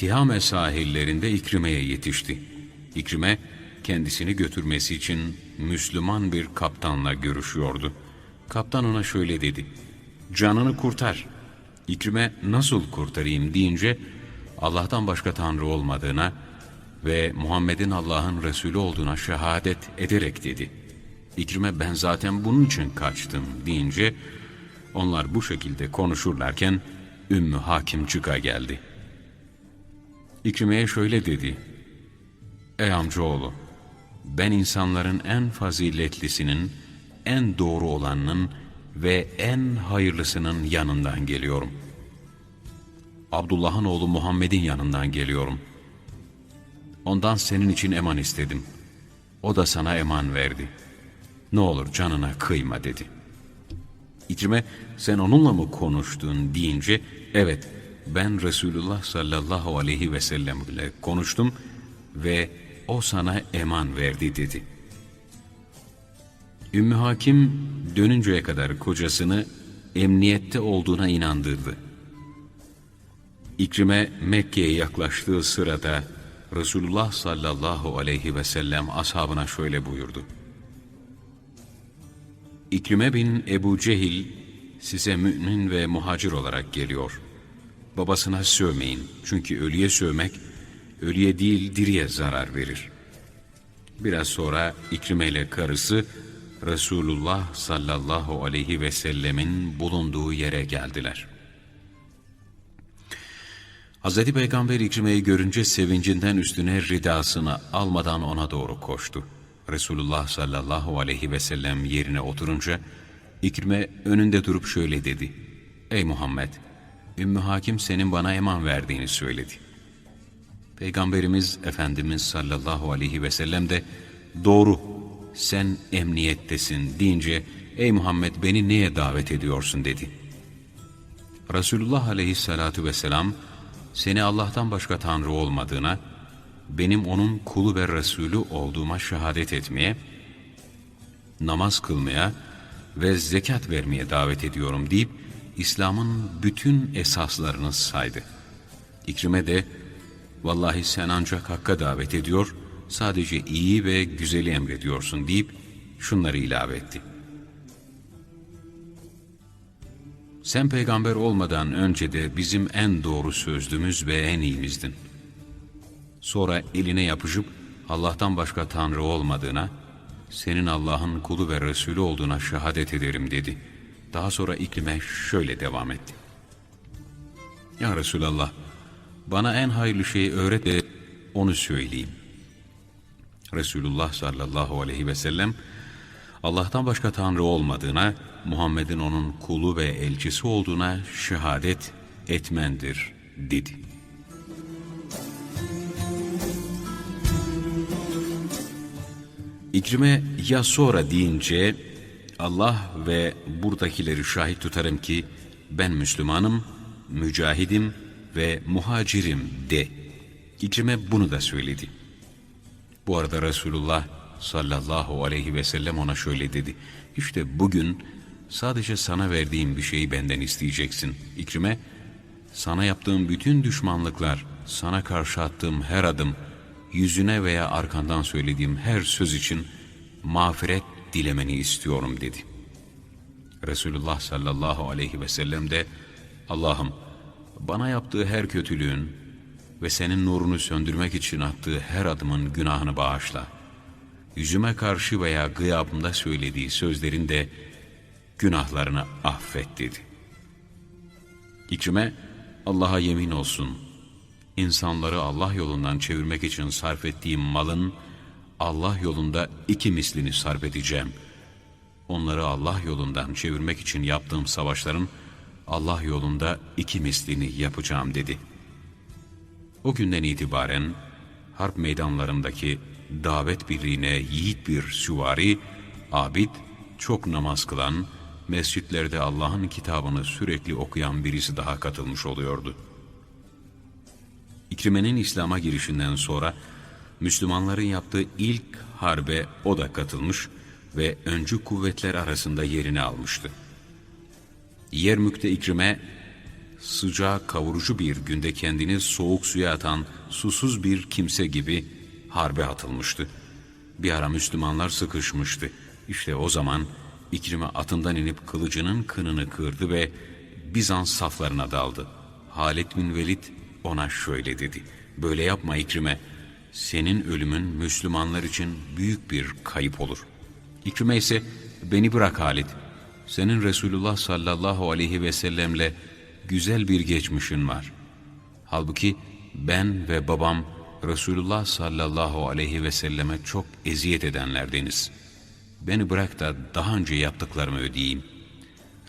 Tihame sahillerinde İkrime'ye yetişti. İkrime kendisini götürmesi için Müslüman bir kaptanla görüşüyordu. Kaptan ona şöyle dedi. Canını kurtar. İkrime nasıl kurtarayım deyince Allah'tan başka Tanrı olmadığına ve Muhammed'in Allah'ın Resulü olduğuna şehadet ederek dedi. İkrime ben zaten bunun için kaçtım deyince onlar bu şekilde konuşurlarken Ümmü Hakim çıka geldi. İkrime'ye şöyle dedi. Ey amcaoğlu, ben insanların en faziletlisinin, en doğru olanının ve en hayırlısının yanından geliyorum. Abdullah'ın oğlu Muhammed'in yanından geliyorum. Ondan senin için eman istedim. O da sana eman verdi. Ne olur canına kıyma dedi. İkrime sen onunla mı konuştun deyince evet ben Resulullah sallallahu aleyhi ve sellem ile konuştum ve o sana eman verdi dedi. Ümmü Hakim dönünceye kadar kocasını emniyette olduğuna inandırdı. İkrime Mekke'ye yaklaştığı sırada Resulullah sallallahu aleyhi ve sellem ashabına şöyle buyurdu. İkrime bin Ebu Cehil size mümin ve muhacir olarak geliyor. Babasına sövmeyin çünkü ölüye sövmek ölüye değil diriye zarar verir. Biraz sonra İkrime ile karısı Resulullah sallallahu aleyhi ve sellemin bulunduğu yere geldiler. Hz. Peygamber İkrime'yi görünce sevincinden üstüne ridasını almadan ona doğru koştu. Resulullah sallallahu aleyhi ve sellem yerine oturunca İkrime önünde durup şöyle dedi. Ey Muhammed! Ümmü Hakim senin bana eman verdiğini söyledi. Peygamberimiz Efendimiz sallallahu aleyhi ve sellem de doğru sen emniyettesin deyince ey Muhammed beni neye davet ediyorsun dedi. Resulullah aleyhissalatu vesselam seni Allah'tan başka Tanrı olmadığına, benim onun kulu ve Resulü olduğuma şehadet etmeye, namaz kılmaya ve zekat vermeye davet ediyorum deyip İslam'ın bütün esaslarını saydı. İkrime de vallahi sen ancak hakka davet ediyor, sadece iyi ve güzeli emrediyorsun deyip şunları ilave etti. Sen peygamber olmadan önce de bizim en doğru sözlümüz ve en iyimizdin. Sonra eline yapışıp Allah'tan başka Tanrı olmadığına, senin Allah'ın kulu ve Resulü olduğuna şehadet ederim dedi. Daha sonra iklime şöyle devam etti. Ya Resulallah, bana en hayırlı şeyi öğret de onu söyleyeyim. Resulullah sallallahu aleyhi ve sellem, Allah'tan başka Tanrı olmadığına, Muhammed'in onun kulu ve elçisi olduğuna şehadet etmendir, dedi. İkrime ya sonra deyince, Allah ve buradakileri şahit tutarım ki, ben Müslümanım, mücahidim ve muhacirim de. İkrime bunu da söyledi. Bu arada Resulullah sallallahu aleyhi ve sellem ona şöyle dedi. İşte bugün sadece sana verdiğim bir şeyi benden isteyeceksin. İkrime, sana yaptığım bütün düşmanlıklar, sana karşı attığım her adım, yüzüne veya arkandan söylediğim her söz için mağfiret dilemeni istiyorum dedi. Resulullah sallallahu aleyhi ve sellem de Allah'ım bana yaptığı her kötülüğün ve senin nurunu söndürmek için attığı her adımın günahını bağışla. Yüzüme karşı veya gıyabımda söylediği sözlerin de günahlarını affet dedi. İkrime Allah'a yemin olsun. İnsanları Allah yolundan çevirmek için sarf ettiğim malın Allah yolunda iki mislini sarf edeceğim. Onları Allah yolundan çevirmek için yaptığım savaşların Allah yolunda iki mislini yapacağım dedi. O günden itibaren harp meydanlarındaki davet birliğine yiğit bir süvari, abid, çok namaz kılan, mescitlerde Allah'ın kitabını sürekli okuyan birisi daha katılmış oluyordu. İkrime'nin İslam'a girişinden sonra Müslümanların yaptığı ilk harbe o da katılmış ve öncü kuvvetler arasında yerini almıştı. Yermük'te İkrime sıcağı kavurucu bir günde kendini soğuk suya atan susuz bir kimse gibi harbe atılmıştı. Bir ara Müslümanlar sıkışmıştı. İşte o zaman İkrime atından inip kılıcının kınını kırdı ve Bizans saflarına daldı. Halid bin Velid ona şöyle dedi. Böyle yapma İkrime. Senin ölümün Müslümanlar için büyük bir kayıp olur. İkrime ise beni bırak Halid. Senin Resulullah sallallahu aleyhi ve sellemle güzel bir geçmişin var. Halbuki ben ve babam Resulullah sallallahu aleyhi ve selleme çok eziyet edenlerdeniz. Beni bırak da daha önce yaptıklarımı ödeyeyim.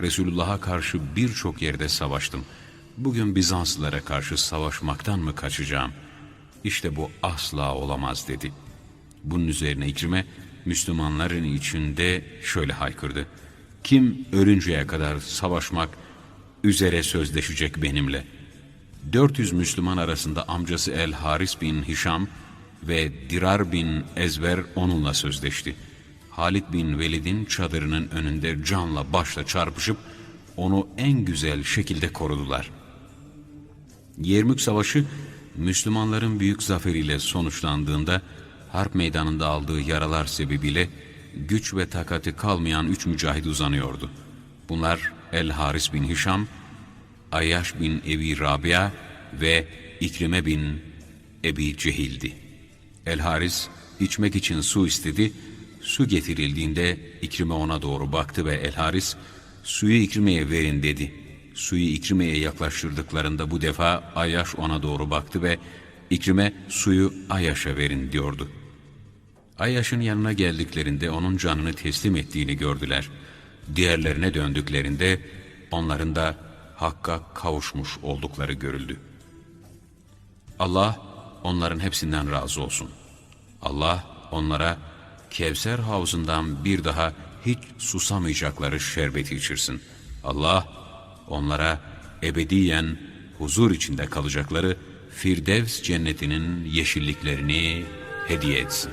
Resulullah'a karşı birçok yerde savaştım. Bugün Bizanslılara karşı savaşmaktan mı kaçacağım? İşte bu asla olamaz dedi. Bunun üzerine İkrime Müslümanların içinde şöyle haykırdı. Kim ölünceye kadar savaşmak üzere sözleşecek benimle? 400 Müslüman arasında amcası El Haris bin Hişam ve Dirar bin Ezver onunla sözleşti. Halid bin Velid'in çadırının önünde canla başla çarpışıp onu en güzel şekilde korudular. Yermük Savaşı Müslümanların büyük zaferiyle sonuçlandığında harp meydanında aldığı yaralar sebebiyle güç ve takati kalmayan üç mücahid uzanıyordu. Bunlar El Haris bin Hişam, Ayyaş bin Ebi Rabia ve İkrime bin Ebi Cehil'di. El Haris içmek için su istedi. Su getirildiğinde İkrime ona doğru baktı ve El Haris suyu İkrime'ye verin dedi. Suyu İkrime'ye yaklaştırdıklarında bu defa Ayyaş ona doğru baktı ve İkrime suyu Ayyaş'a verin diyordu. Ayyaş'ın yanına geldiklerinde onun canını teslim ettiğini gördüler. Diğerlerine döndüklerinde onların da Hakk'a kavuşmuş oldukları görüldü. Allah onların hepsinden razı olsun. Allah onlara Kevser havuzundan bir daha hiç susamayacakları şerbeti içirsin. Allah onlara ebediyen huzur içinde kalacakları Firdevs cennetinin yeşilliklerini hediye etsin.